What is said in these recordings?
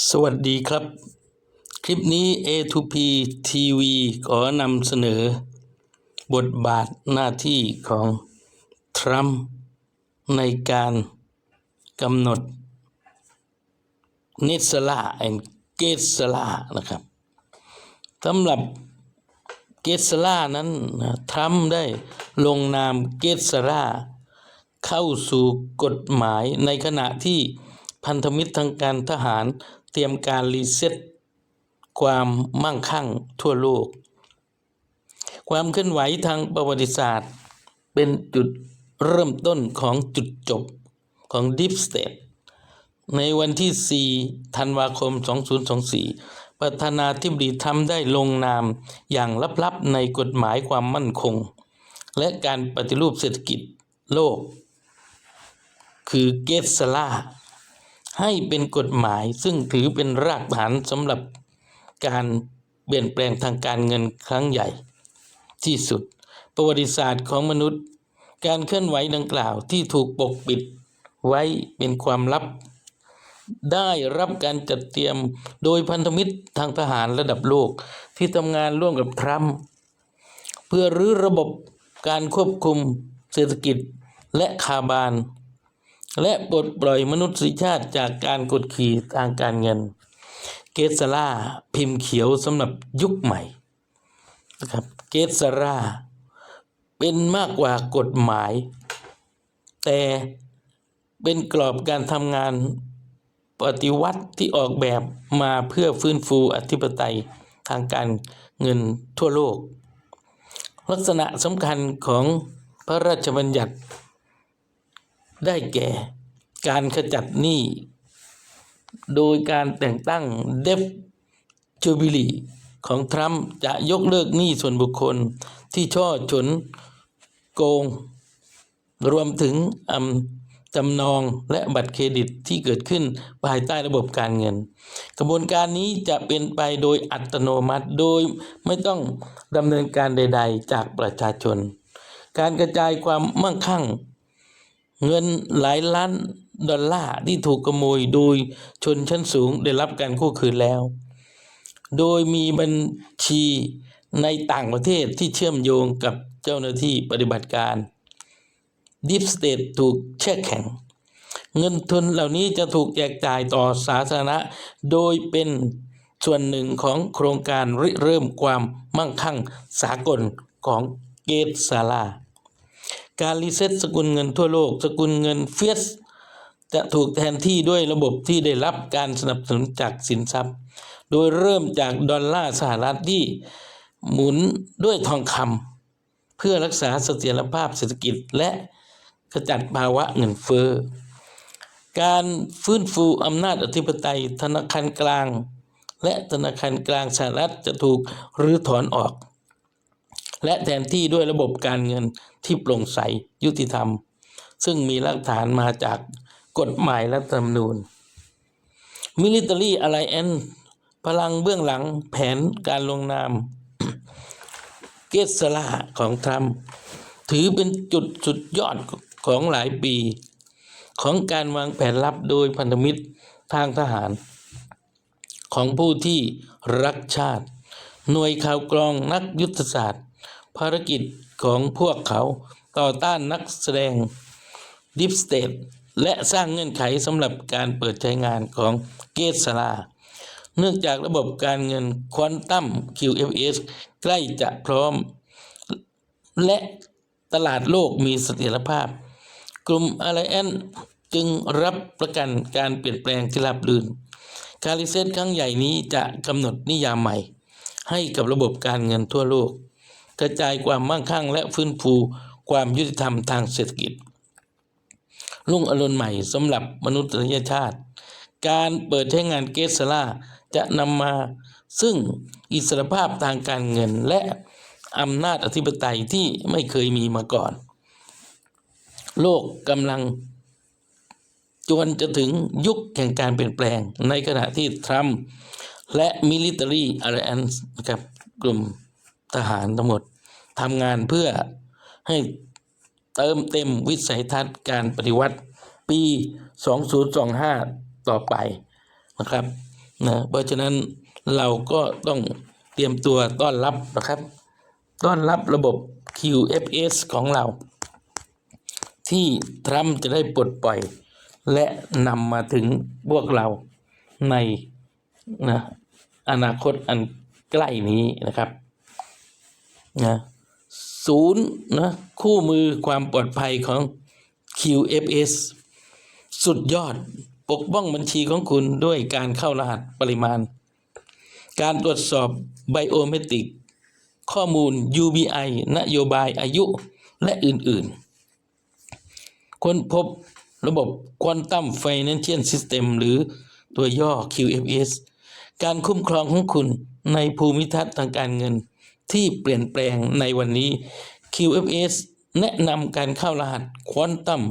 สวัสดีครับ คลิปนี้ A2P TV ขอนำเสนอ บทบาทหน้าที่ของทรัมป์ในการกำหนดนิสลาแอนเกสลานะครับสำหรับเกสลานั้นทรัมป์ได้ลงนามเกสลาเข้าสู่กฎหมายในขณะที่พันธมิตรทางการทหาร เตรียมการรีเซ็ตความมั่งคั่งทั่วโลก ความเคลื่อนไหวทางประวัติศาสตร์ เป็นจุดเริ่มต้นของจุดจบของ Deep State ในวันที่ 4 ธันวาคม 2024 ประธานาธิบดีทรัมป์ได้ลงนามอย่างลับๆในกฎหมายความมั่นคง และการปฏิรูปเศรษฐกิจโลก คือเกสลา ให้เป็นกฎหมายซึ่งถือเป็นรากฐานสำหรับการเปลี่ยนแปลงทางการเงินครั้งใหญ่ ที่สุด ประวัติศาสตร์ของมนุษย์ การเคลื่อนไหวดังกล่าวที่ถูกปกปิดไว้เป็นความลับ ได้รับการจัดเตรียมโดยพันธมิตรทางทหารระดับโลกที่ทำงานร่วมกับทรัมป์เพื่อรื้อระบบการควบคุมเศรษฐกิจและคาบาน และปลดปล่อยมนุษยชาติจากการกดขี่ทางการเงิน เกสลาพิมพ์เขียวสำหรับยุคใหม่นะครับเกสลาเป็นมากกว่ากฎหมาย แต่เป็นกรอบการทำงานปฏิวัติที่ออกแบบมาเพื่อฟื้นฟูอธิปไตยทางการเงินทั่วโลก ลักษณะสำคัญของพระราชบัญญัติ ได้แก่ การขจัดหนี้ โดยการแต่งตั้งเดฟจูบิลีของทรัมป์จะยกเลิกหนี้ส่วนบุคคลที่ช่อฉนโกง รวมถึงอำจำนองและบัตรเครดิตที่เกิดขึ้นภายใต้ระบบการเงิน กระบวนการนี้จะเป็นไปโดยอัตโนมัติโดยไม่ต้องดำเนินการใด ๆ จากประชาชน การกระจายความมั่งคั่ง เงินหลายล้านดอลลาร์ที่ถูกขโมยโดยชนชั้นสูงได้รับการกู้คืนแล้ว โดยมีบัญชีในต่างประเทศที่เชื่อมโยงกับเจ้าหน้าที่ปฏิบัติการ Deep State ถูกแช่แข็ง เงินทุนเหล่านี้จะถูกแจกจ่ายต่อสาธารณะ โดยเป็นส่วนหนึ่งของโครงการริเริ่มความมั่งคั่งสากลของเกตซาลา การรีเซ็ตสกุลเงินทั่วโลก สกุลเงินเฟียสจะถูกแทนที่ด้วยระบบที่ได้รับการสนับสนุนจากสินทรัพย์ โดยเริ่มจากดอลลาร์สหรัฐที่หมุนด้วยทองคำเพื่อรักษาเสถียรภาพเศรษฐกิจและขจัดภาวะเงินเฟ้อ การฟื้นฟูอำนาจอธิปไตยธนาคารกลาง และธนาคารกลางสหรัฐจะถูกรื้อถอนออก และแทนที่ด้วยระบบการเงิน ที่โปร่งใสยุติธรรม ซึ่งมีหลักฐานมาจากกฎหมายรัฐธรรมนูญ Military Alliance พลังเบื้องหลังแผนการลงนาม เกสลาของทรัมป์ถือเป็นจุดสุดยอดของหลายปี ของการวางแผนลับโดยพันธมิตรทางทหาร ของผู้ที่รักชาติ หน่วยข่าวกรองนักยุทธศาสตร์ ภารกิจ ของพวกเขาต่อต้านนักแสดงดิฟสเต e และสร้างเงื่อนไขสำหรับการเปิดใช้งานของเกสลา เนื่องจากระบบการเงินควอนตัม QFS ใกล้จะพร้อม และตลาดโลกมีเสถียรภาพ กลุ่มอะไรแอนจึงรับประกันการเปลี่ยนแปลงที่ราบรื่นการรีเซตครั้งใหญ่นี้จะกำหนดนิยามใหม่ ให้กับระบบการเงินทั่วโลก กระจายความมั่งคั่ง และฟื้นฟูความยุติธรรมทางเศรษฐกิจ รุ่งอรุณใหม่สำหรับมนุษยชาติ การเปิดใช้งานเกสลาจะนำมาซึ่งอิสรภาพทางการเงินและอำนาจอธิปไตยที่ไม่เคยมีมาก่อน โลกกำลังจวนจะถึงยุคแห่งการเปลี่ยนแปลงในขณะที่ทรัมป์และ Military Alliance นะครับกลุ่ม ทหารทั้งหมดทำงานเพื่อให้เติมเต็มวิสัยทัศน์การปฏิวัติปี 2025 ต่อไปนะครับนะเพราะฉะนั้นเราก็ต้องเตรียมตัวต้อนรับนะครับ ต้อนรับระบบ QFS ของเรา ที่ทรัมป์จะได้ปลดปล่อย และนำมาถึงพวกเราในนะอนาคตอันใกล้นี้นะครับ นะศูนย์นะคู่มือความปลอดภัยของ QFS สุดยอดปกป้องบัญชีของคุณด้วยการเข้ารหัสปริมาณ การตรวจสอบไบโอเมตริก ข้อมูล UBI นโยบายอายุและอื่นๆ ค้นพบระบบ Quantum Financial System หรือตัวย่อ QFS การคุ้มครองของคุณในภูมิทัศน์ทางการเงิน ที่เปลี่ยนแปลงในวันนี้ QFS แนะนำการเข้ารหัสควอนตัม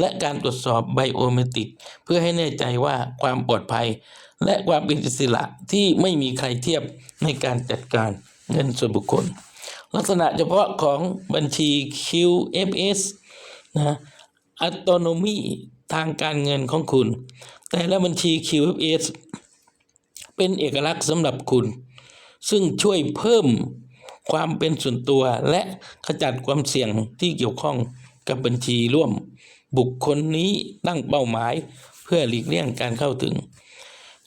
และการตรวจสอบไบโอเมตริก เพื่อให้แน่ใจว่าความปลอดภัย และความเป็นอิสระที่ไม่มีใครเทียบในการจัดการเงินส่วนบุคคล ลักษณะเฉพาะของบัญชี QFS นะอัตโนมีทางการเงินของคุณ แต่ละบัญชี QFS เป็นเอกลักษณ์สำหรับคุณ ซึ่งช่วยเพิ่ม ความเป็นส่วนตัวและขจัดความเสี่ยงที่เกี่ยวข้องกับบัญชีร่วม บุคคลนี้ตั้งเป้าหมาย เพื่อหลีกเลี่ยงการเข้าถึง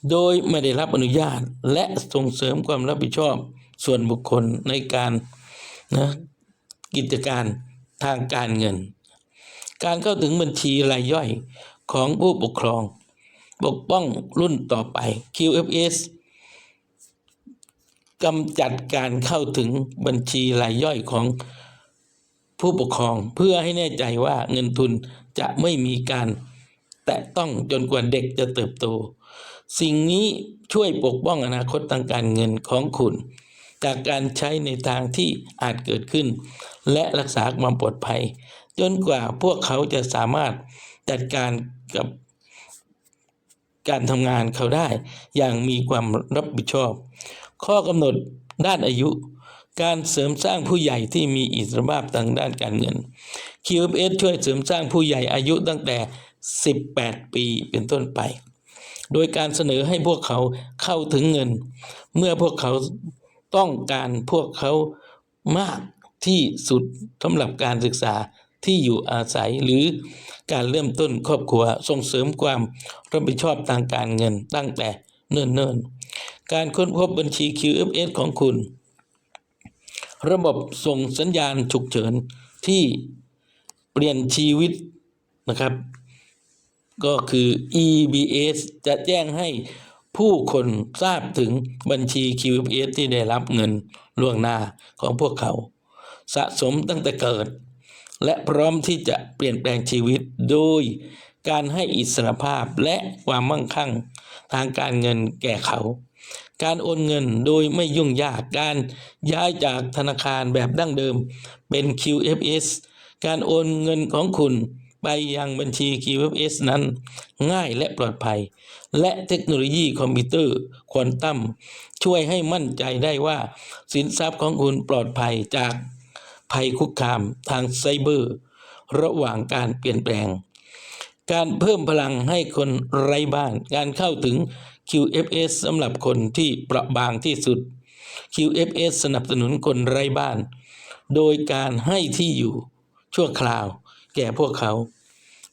โดยไม่ได้รับอนุญาตและส่งเสริมความรับผิดชอบส่วนบุคคลในการนะกิจการทางการเงิน การเข้าถึงบัญชีรายย่อยของผู้ปกครอง ปกป้องรุ่นต่อไป QFS กำจัดการเข้าถึงบัญชีรายย่อยของผู้ปกครองเพื่อให้แน่ใจว่าเงินทุนจะไม่มีการแตะต้องจนกว่าเด็กจะเติบโต สิ่งนี้ช่วยปกป้องอนาคตทางการเงินของคุณ จากการใช้ในทางที่อาจเกิดขึ้น และรักษาความปลอดภัย จนกว่าพวกเขาจะสามารถจัดการกับการทำงานเขาได้อย่างมีความรับผิดชอบ ข้อกำหนดด้านอายุ การเสริมสร้างผู้ใหญ่ที่มีอิสรภาพทางด้านการเงิน QFS ช่วยเสริมสร้างผู้ใหญ่อายุตั้งแต่ 18 ปีเป็นต้นไป โดยการเสนอให้พวกเขาเข้าถึงเงิน เมื่อพวกเขาต้องการพวกเขามากที่สุดสำหรับการศึกษาที่อยู่อาศัยหรือการเริ่มต้นครอบครัวส่งเสริมความรับผิดชอบทางการเงินตั้งแต่เนิ่นๆ การค้นพบบัญชี QFS ของคุณ ระบบส่งสัญญาณฉุกเฉินที่เปลี่ยนชีวิตนะครับ ก็คือ EBS จะแจ้งให้ผู้คนทราบถึงบัญชี QFS ที่ได้รับเงินล่วงหน้าของพวกเขา สะสมตั้งแต่เกิด และพร้อมที่จะเปลี่ยนแปลงชีวิตโดยการให้อิสรภาพและความมั่งคั่งทางการเงินแก่เขา การโอนเงินโดยไม่ยุ่งยากการย้ายจากธนาคารแบบดั้งเดิมเป็น QFS การโอนเงินของคุณไปยังบัญชี QFS นั้น ง่ายและปลอดภัย และเทคโนโลยีคอมพิวเตอร์ควอนตัมช่วยให้มั่นใจได้ว่าสินทรัพย์ของคุณปลอดภัยจากภัยคุกคามทางไซเบอร์ ระหว่างการเปลี่ยนแปลง การเพิ่มพลังให้คนไร้บ้าน การเข้าถึง QFS สำหรับคนที่เปราะบางที่สุด QFS สนับสนุนคนไร้บ้าน โดยการให้ที่อยู่ ชั่วคราว แก่พวกเขา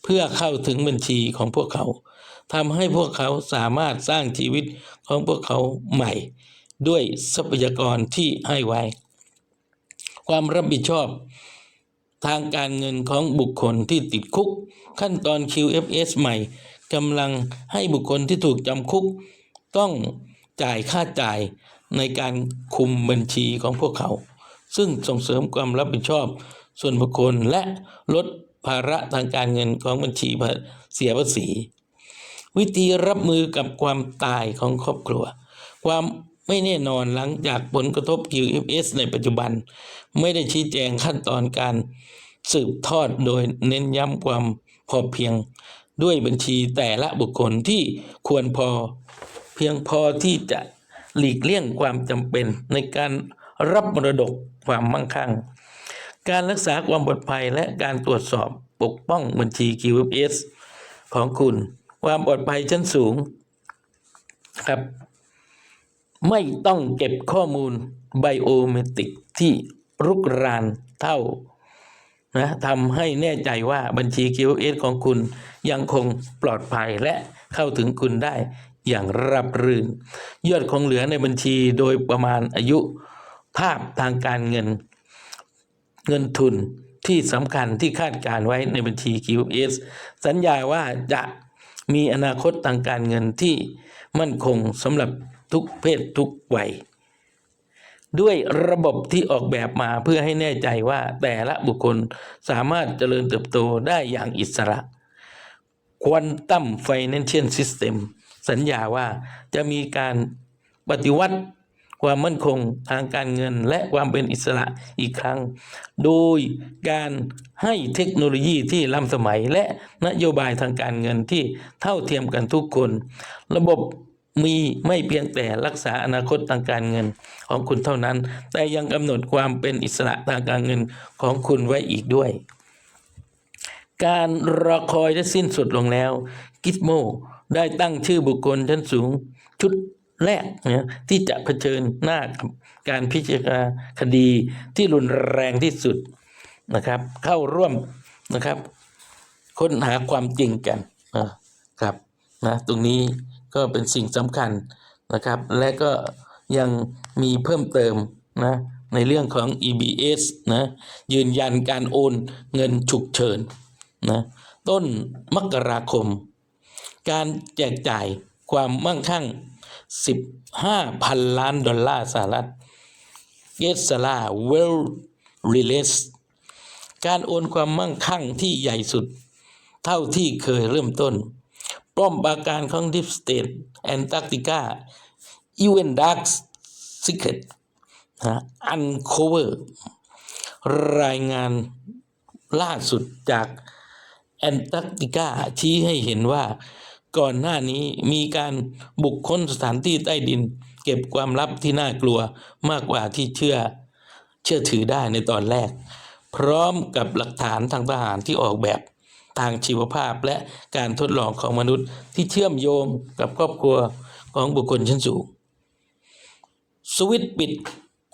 เพื่อเข้าถึงบัญชีของพวกเขาทำให้พวกเขาสามารถสร้างชีวิตของพวกเขาใหม่ ด้วยทรัพยากรที่ให้ไว้ ความรับผิดชอบ ทางการเงินของบุคคลที่ติดคุก ขั้นตอน QFS ใหม่ กำลังให้บุคคลที่ถูกจำคุก ต้องจ่ายค่าจ่ายในการคุมบัญชีของพวกเขา ซึ่งส่งเสริมความรับผิดชอบส่วนบุคคลและลดภาระทางการเงินของบัญชีเสียภาษี วิธีรับมือกับความตายของครอบครัว ความไม่แน่นอนหลังจากผลกระทบ QFS ในปัจจุบัน ไม่ได้ชี้แจงขั้นตอนการสืบทอดโดยเน้นย้ำความพอเพียง ด้วยบัญชีแต่ละบุคคลที่ควรพอ เพียงพอที่จะหลีกเลี่ยงความจำเป็นในการรับมรดกความมั่งคั่ง การรักษาความปลอดภัยและการตรวจสอบปกป้องบัญชี QFS ของคุณ ความปลอดภัยชั้นสูงครับ ไม่ต้องเก็บข้อมูลไบโอเมตริกที่รุกรานเท่า นะทำให้แน่ใจว่าบัญชี QS ของคุณยังคงปลอดภัยและเข้าถึงคุณได้อย่างราบรื่น ยอดคงเหลือในบัญชีโดยประมาณอายุภาพทางการเงิน เงินทุนที่สำคัญที่คาดการไว้ในบัญชี QS สัญญาว่าจะมีอนาคตทางการเงินที่มั่นคงสำหรับทุกเพศทุกวัย ด้วยระบบที่ออกแบบมาเพื่อให้แน่ใจว่าแต่ละบุคคลสามารถเจริญเติบโตได้อย่างอิสระ Quantum Financial System สัญญาว่าจะมีการปฏิวัติความมั่นคงทางการเงินและความเป็นอิสระอีกครั้ง โดยการให้เทคโนโลยีที่ล้ำสมัยและนโยบายทางการเงินที่เท่าเทียมกันทุกคน ระบบ มีไม่เพียงแต่รักษาอนาคตทางการเงินของคุณเท่านั้น แต่ยังกำหนดความเป็นอิสระทางการเงินของคุณไว้อีกด้วย การรอคอยได้สิ้นสุดลงแล้วกิสโมได้ตั้งชื่อบุคคลชั้นสูงชุดแรกนะที่จะเผชิญหน้ากับการพิจารณาคดีที่รุนแรงที่สุดนะครับ เข้าร่วมนะครับ ค้นหาความจริงกันนะครับ นะตรงนี้ก็เป็นสิ่งสำคัญนะครับ และก็ยังมีเพิ่มเติมนะในเรื่องของ EBS นะยืนยันการโอนเงินฉุกเฉินนะต้นมกราคม การแจกจ่ายความมั่งคั่ง 15 พันล้านดอลลาร์สหรัฐเกสลาเวลรีเลสการโอนความมั่งคั่งที่ใหญ่สุด เท่าที่เคยเริ่มต้น ป้อมปราการของดิฟสเตทแอนตาร์กติกาอีเวนดักซิกเก็ตอันโคเวอร์รายงานล่าสุดจากแอนตาร์กติกาชี้ให้เห็นว่าก่อนหน้านี้มีการบุกค้นสถานที่ใต้ดิน เก็บความลับที่น่ากลัวมากกว่าที่เชื่อเชื่อถือได้ในตอนแรก พร้อมกับหลักฐานทางทหารที่ออกแบบ ทางชีวภาพและการทดลองของมนุษย์ที่เชื่อมโยงกับครอบครัวของบุคคลชั้นสูง สวิตปิด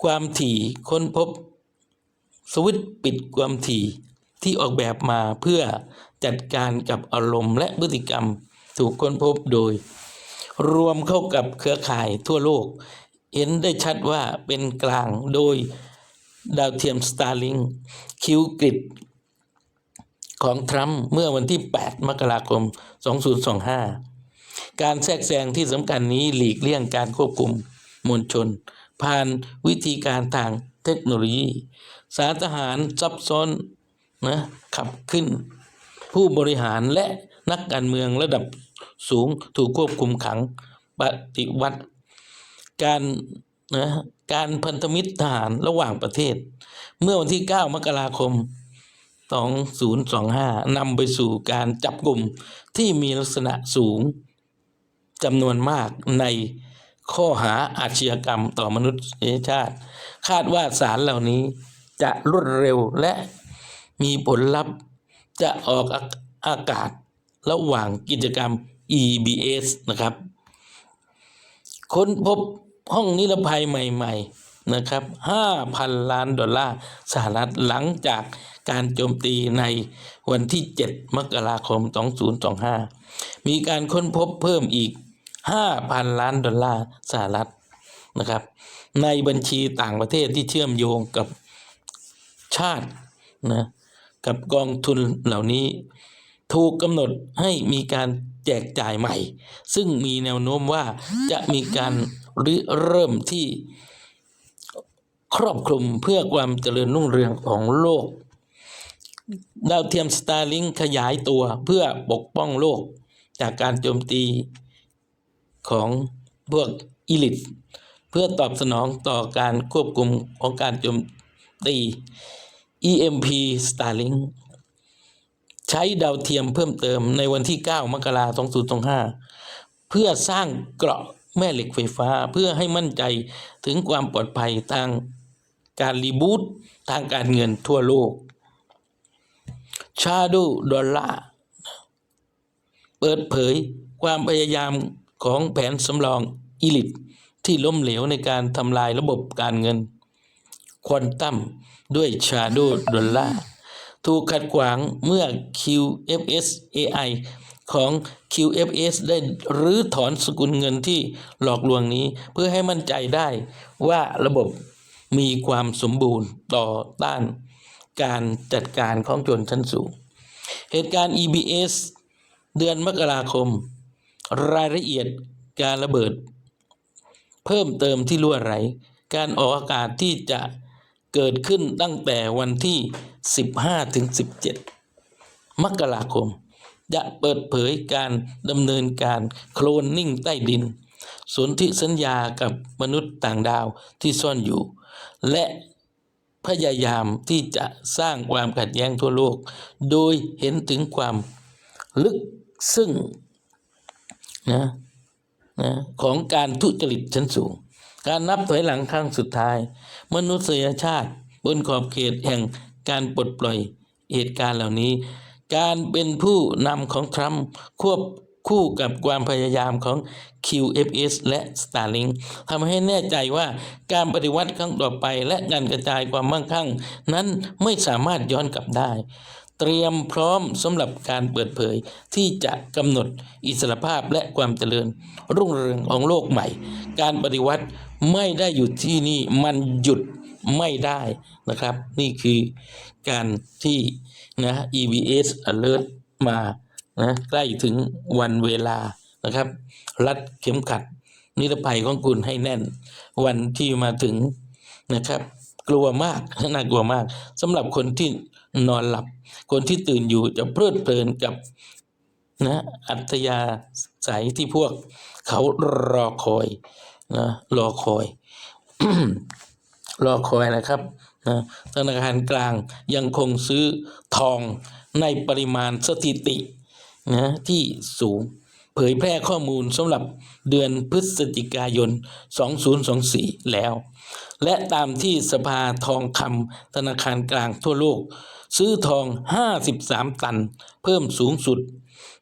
ความถี่ค้นพบ สวิตปิดความถี่ที่ออกแบบมาเพื่อจัดการกับอารมณ์และพฤติกรรมถูกค้นพบโดย รวมเข้ากับเครือข่ายทั่วโลก เห็นได้ชัดว่าเป็นกลางโดยดาวเทียมสตาร์ลิงคิวกริด ของทรัมป์เมื่อวันที่ 8 มกราคม 2025 การแทรกแซงที่สำคัญนี้หลีกเลี่ยงการควบคุมมวลชน ผ่านวิธีการทางเทคโนโลยี สารทหารซับซ้อนนะขับขึ้น ผู้บริหารและนักการเมืองระดับสูงถูกควบคุมขังปฏิวัติ การนะการพันธมิตรทหารระหว่างประเทศ เมื่อวันที่ 9 มกราคม 2025นำไปสู่การจับกลุ่มที่มีลักษณะสูงจำนวนมากในข้อหาอาชญากรรมต่อมนุษยชาติ คาดว่าสารเหล่านี้จะรวดเร็วและมีผลลัพธ์จะออกอากาศระหว่างกิจกรรม EBS นะครับ ค้นพบห้องนิรภัยใหม่ ๆ นะครับ 5,000 ล้านดอลลาร์สหรัฐหลังจากการโจมตีในวันที่ 7 มกราคม 2025 มีการค้นพบเพิ่มอีก 5,000 ล้านดอลลาร์สหรัฐนะครับ ในบัญชีต่างประเทศที่เชื่อมโยงกับชาตินะกับกองทุนเหล่านี้ ถูกกำหนดให้มีการแจกจ่ายใหม่ ซึ่งมีแนวโน้มว่าจะมีการริเริ่มที่ ครอบคลุมเพื่อความเจริญรุ่งเรืองของโลก ดาวเทียมสตาร์ลิงขยายตัวเพื่อปกป้องโลก จากการโจมตีของพวกอิลิทเพื่อตอบสนองต่อการควบคุมของการโจมตี EMP Starlink ใช้ดาวเทียมเพิ่มเติมในวันที่ 9 มกราคม 2025 เพื่อสร้างเกราะแม่เหล็กไฟฟ้าเพื่อให้มั่นใจถึงความปลอดภัยทาง การรีบูตทางการเงินทั่วโลกชาดูดอลลาร์เปิดเผยความพยายามของแผนสำรองอีลิตที่ล้มเหลวในการทำลายระบบการเงิน ควอนตัมด้วยชาโดดอลลาร์ถูกขัดขวางเมื่อ QFS AI ของ QFS ได้รื้อถอนสกุลเงินที่หลอกลวงนี้ เพื่อให้มั่นใจได้ว่าระบบ มีความสมบูรณ์ต่อต้านการจัดการของชนชั้นสูง เหตุการณ์ EBS เดือนมกราคม รายละเอียดการระเบิด เพิ่มเติมที่รั่วไหลการออกอากาศที่จะเกิดขึ้นตั้งแต่วันที่ 15ถึง17 มกราคม จะเปิดเผยการดำเนินการโคลนนิ่งใต้ดิน สนธิสัญญากับมนุษย์ต่างดาวที่ซ่อนอยู่ และพยายามที่จะสร้างความขัดแย้งทั่วโลก โดยเห็นถึงความลึกซึ่งนะนะของการทุจริตชั้นสูง การนับถอยหลังครั้งสุดท้าย มนุษยชาติบนขอบเขตแห่งการปลดปล่อยเหตุการณ์เหล่านี้ การเป็นผู้นำของทรัมป์ควบ คู่กับความพยายามของ QFS และ Starlink ทำให้แน่ใจว่าการปฏิวัติครั้งต่อไปและการกระจายความมั่งคั่ง นั้นไม่สามารถย้อนกลับได้ เตรียมพร้อมสำหรับการเปิดเผยที่จะกำหนดอิสรภาพและความเจริญ รุ่งเรืองของโลกใหม่ การปฏิวัติไม่ได้อยู่ที่นี่มันหยุดไม่ได้นะครับ นี่คือการที่นะ EBS alert มา นะใกล้ถึงวันเวลานะครับ รัดเข็มขัด นิรภัยของคุณให้แน่น วันที่มาถึงนะครับ กลัวมากน่ากลัวมากสำหรับคนที่นอนหลับ คนที่ตื่นอยู่จะเพลิดเพลินกับนะอัธยาศัยที่พวกเขารอคอยนะรอคอย รอคอยนะครับนะธนาคารกลางยังคงซื้อทองในปริมาณสถิติ นะที่สูงเผยแพร่ข้อมูลสำหรับเดือนพฤศจิกายน 2024 แล้ว และตามที่สภาทองคำธนาคารกลางทั่วโลก ซื้อทอง 53 ตัน เพิ่มสูงสุด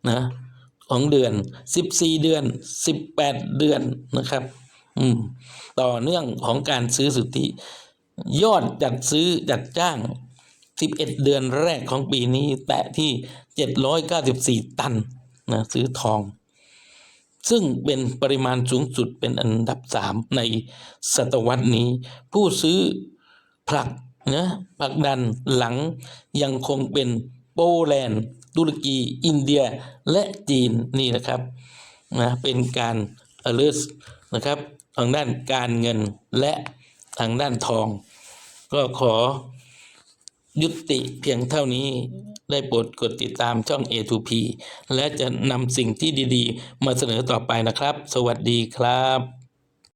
นะของเดือน 14 เดือน 18 เดือนนะครับอืมต่อเนื่องของการซื้อสุทธิ ยอดจัดซื้อจัดจ้าง 11 เดือนแรกของปีนี้ แตะที่ 794 ตันนะซื้อทอง ซึ่งเป็นปริมาณสูงสุดเป็นอันดับสามในศตวรรษนี้ ผู้ซื้อผลักนะผลักดันหลังยังคงเป็นโปแลนด์ตุรกี อินเดียและจีนนี่นะครับนะเป็นการ alert นะครับทางด้านการเงินและทางด้านทอง ก็ขอ ยุติเพียงเท่านี้ได้โปรดกดติดตามช่อง A2P และจะนำสิ่งที่ดีๆ มาเสนอต่อไปนะครับ สวัสดีครับ